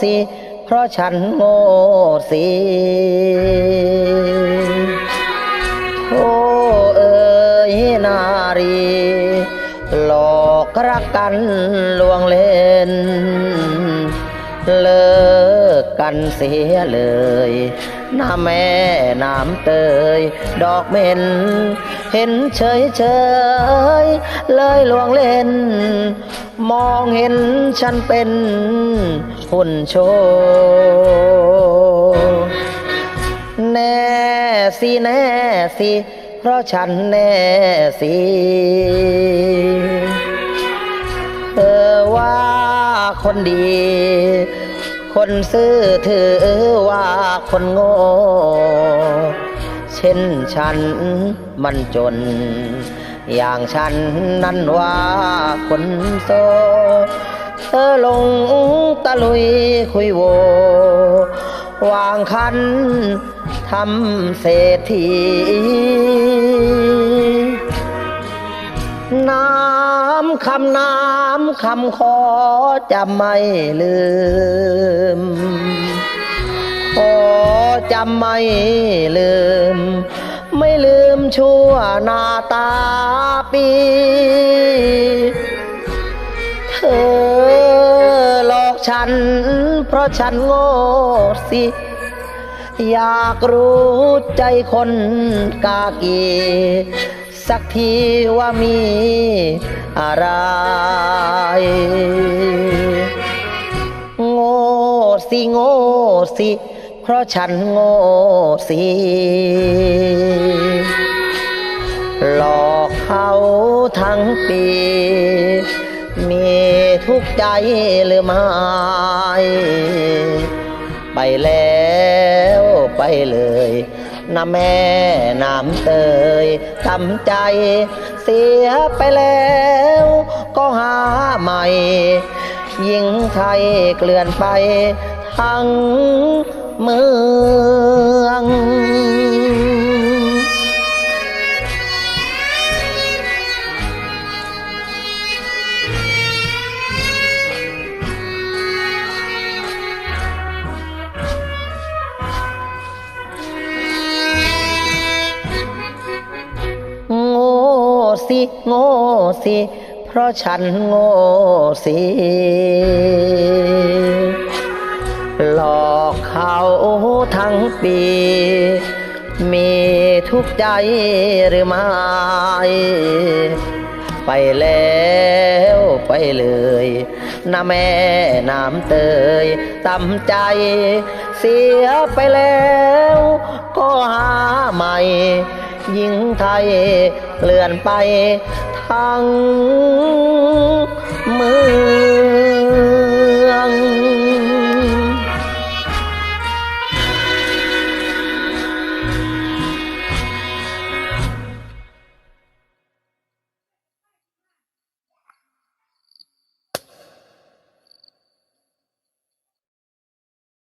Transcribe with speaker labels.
Speaker 1: สิ เพราะฉันโง่สิโธ่เอ๋ยนารี หลอกรักกันลวงเล่น เลิกกันเสียเลยน้าแม่น้ำเตย ดอกเม็น เห็นเฉยเฉยเลยลวงเล่น มองเห็นฉันเป็น หุ่นโชว์แน่สิแน่สิเพราะฉันแน่สิเธอว่าคนดี คนซื่อถือว่าคนโง่เช่นฉันมันจน อย่างฉันนั้นว่าคนโซ เธอลงตะลุยคุยโว วางคันทำเศรษฐีน้ำคำน้ำคำขอจะไม่ลืมขอจำไม่ลืม ไม่ลืมชั่วหน้าตาปี เธอ ฉัน เพราะฉันโง่สิ อยากรู้ใจคนกากี สักทีว่ามีอะไร โง่สิโง่สิ เพราะฉันโง่สิหลอกเขาทั้งปีมี ทุกข์ใจหรือไม่ไปแล้วไปเลยนะแม่น้ำเตยทำใจเสียไปแล้วก็หาใหม่หญิงไทยเกลื่อนไปทั้งเมือง สิโง่สิ เพราะฉันโง่สิ หลอกเขาทั้งปี มีทุกใจหรือไม่ไปแล้วไปเลยนะแม่น้ำเตยตำใจ เสียไปแล้ว ก็หาใหม่ หญิงไทยเลื่อนไปทั้ง